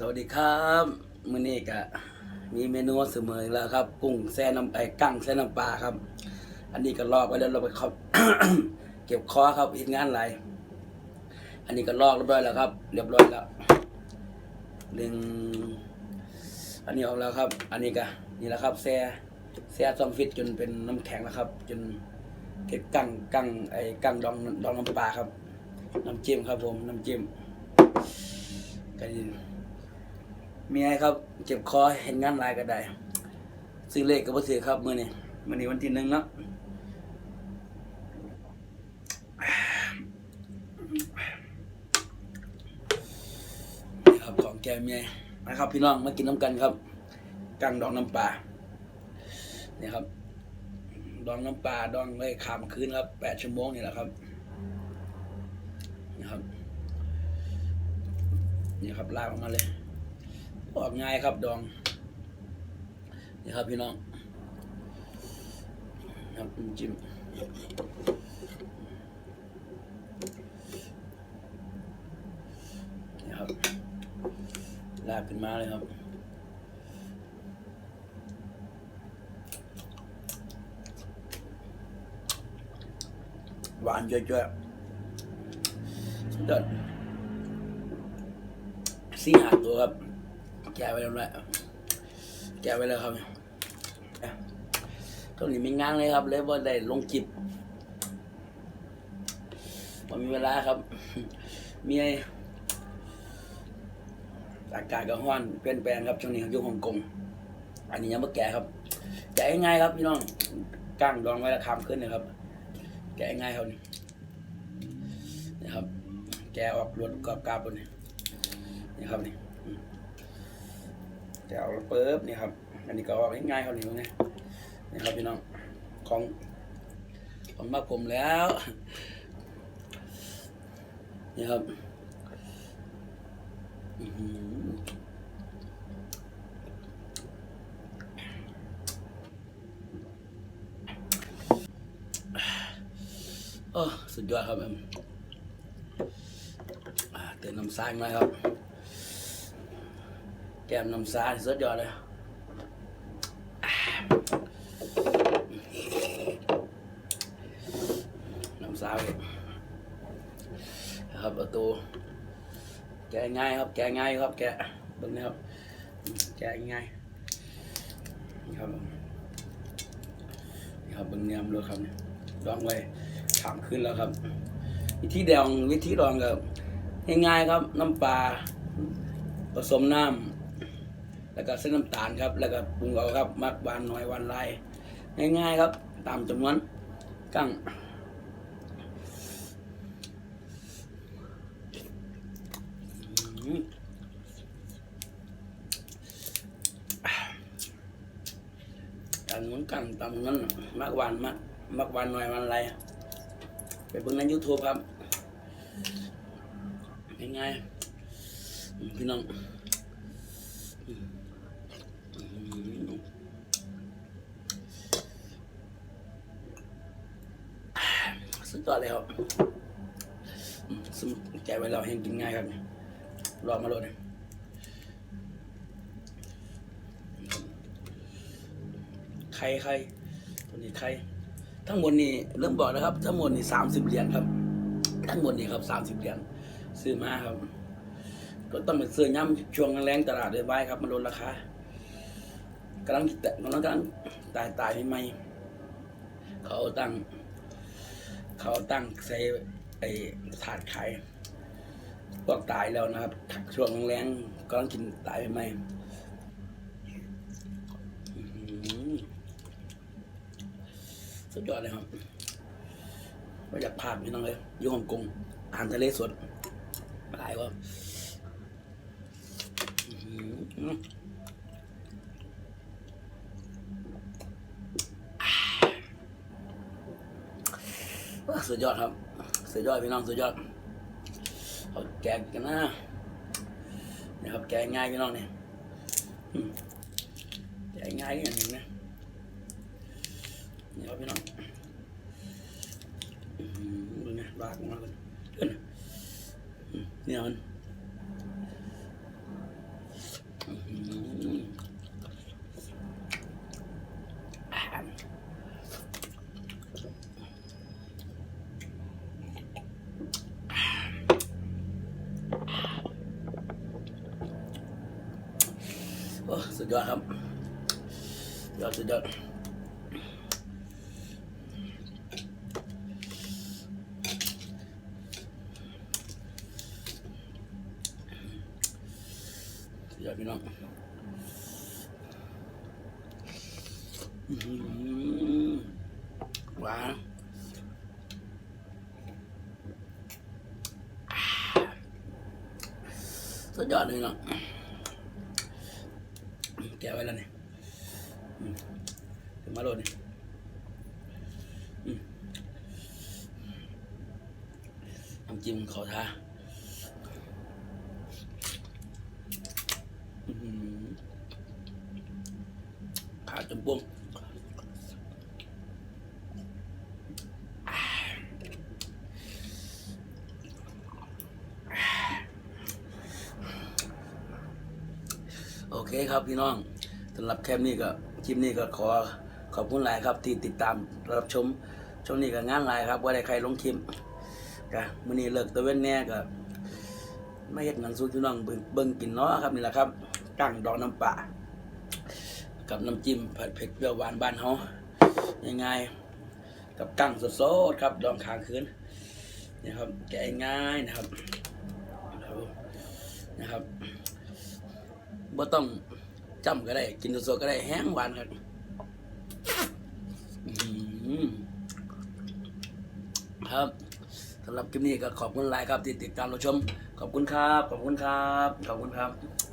สวัสดีครับมื้อนี้ก็มีเมนูเสมออีกแล้วครับ กุ้งแซ่น้ำไอ้กั้งแซ่น้ำปลาครับ อันนี้ก็ลอกไว้แล้วเราไปครับเก็บคอครับเฮ็ดงานหลายอันนี้ก็ลอกเรียบร้อยแล้วครับ เรียบร้อยแล้วดึงอันนี้ออกแล้วครับ อันนี้ก็นี่แหละครับแซ่แซ่ซอมฟิตจนเป็นน้ำแข็งแล้วครับ จนเก็บกั้งกั้งไอ้กั้งดองดองน้ำปลาครับน้ำจิ้มครับผมน้ำจิ้มก็ยิ มีไงครับ เจ็บคอเห็นงานลายก็ได้ซื้อเลขก็บ่ซื้อครับมือนี้มื้อนี้วันที่หนึ่งเนาะนี่ครับของแกเมียนะครับ พี่น้องมากินน้ำกันครับกังดองน้ำปลาเนี่ยครับ ดองน้ำปลาดองไว้ขามคืนครับแปดชั่วโมงนี่แหละครับนี่ครับนี่ครับลากออกมาเลย ออกง่ายครับดอง นี่ครับพี่น้องครับจิ้มนี่ครับลากขึ้นมาเลยครับหวานเยอะๆสุดยอดสี่หาตัวครับ แกะไว้แล้วด้วยแกะไว้แล้วครับอะตรงนี้มีงานเลยครับ เลยว่าได้ลงจิบพอมีเวลาครับ มีอากาศก็ร้อนเปลี่ยนแปลงครับช่วงนี้อยู่ฮ่องกงอันนี้ยังไม่แก่ครับ แกะง่ายครับพี่น้องก้างดองไว้ล้วคามขึ้นนะครับ แกะง่ายครับนี่นี่ครับ แกะออกรวดกรอบกาบนนี่นี่ครับนี่ แถวปุ๊บนี่ครับ อันนี้ก็ง่ายๆเขานี่นะนี่ครับพี่น้องของของมาผมแล้วนี่ครับอื้อหือโอ้สุดยอดครับผมอ่าเติมน้ำซางหน่อยครับ แก้มน้ำซาสุดยอดเลยน้ำซาเลยครับประตูแกง่ายครับแกง่ายครับแกบิ่งนะครับแกง่ายนี่ครับนี่ครับบิ่งเนียมเลยครับดองไว้ถามขึ้นแล้วครับ วิธีดองวิธีดองก็ง่ายๆครับน้ำปลาผสมน้ำ แล้วก็เส้นน้ำตาลครับ แล้วก็ปรุงเอาครับมักหวานน่อยหวานลายง่ายๆครับ ตามจำนวนกั้งตามจำนวนกั้งตามจำนวนมักหวานมักมักหวานหน่อยหวานหลายไปเบิ่งใน YouTube ครับง่ายๆพี่น้อง สุด ยอดเลยครับสมแกไว้เราให้กินง่ายครับเนี่ยรอมาโลดนไข่ไข่ตัวนี้ไข่ทั้งหมดนี่เริ่มบอกนะครับ ทั้งหมดนี่สามสิบเหรียญครับ ทั้งหมดนี่ครับสามสิบเหรียญซื้อมาครับ ก็ต้องไปซื้อย่ำช่วงแรงตลาดเลยไว้ครับมันลดราคากำลังแต่กำลังกำลังตายตายใหม่ๆเขาตั้ง เขาตั้งใส่ไอ้ถาดขายพวกตายแล้วนะครับช่วงแรงกำลังกินตายใหม่ๆอื้อหือสุดยอดเลยครับไม่อยากพาดพี่น้องเลยอยู่ฮ่องกงอาหารทะเลสดหลายว่าอื้อหือว้า สุดยอดครับ สุดยอดพี่น้องสุดยอดเขาแกงกันนะนะครับแกงง่ายพี่น้องเนี่ยแกงง่ายอย่างหนึงนะนี่ครับพี่น้องดูนะลากออกมาเลยเพื่อนอืมเนี่ยมัน โอ้ สุดยอดครับ ยอดสุดยอดสุดยอดพี่น้องอื้อหือหวานสุดยอดเลยเนาะ แกะไว้แล้วเนี่ยมถึงมาโลดเนี่ยอืมน้ำจิ้มขอท้าขาดจมพวงโอ เคครับพี่น้องสำหรับแคปนี้ก็คลิปนี้ก็ขอขอบคุณหลายครับ ที่ติดตามรับชมช่วงนี้ก็งานหลายครับว่าได้ใครลงคลิปก็มื้อนี้เลิกตะเว้นแน่ก็ไม่เฮ็ดหนังสู้พี่น้องเบิ่งเบิ่งกินเนาะครับนี่แหละครับกั้งดอกน้ำปลากับน้ำจิ้มผัดเผ็ดเปรี้ยวหวานบ้านเฮาง่ายๆกับกั้งสดๆครับดองค้างคืนนี่ครับแกง่ายนะครับนะครับ บ่ต้องจำก็ได้ กินสดๆก็ได้แห้งหวานครับครับสำหรับคลิปนี้ก็ขอบคุณหลายครับที่ติดตามรับชม ขอบคุณครับ ขอบคุณครับ ขอบคุณครับ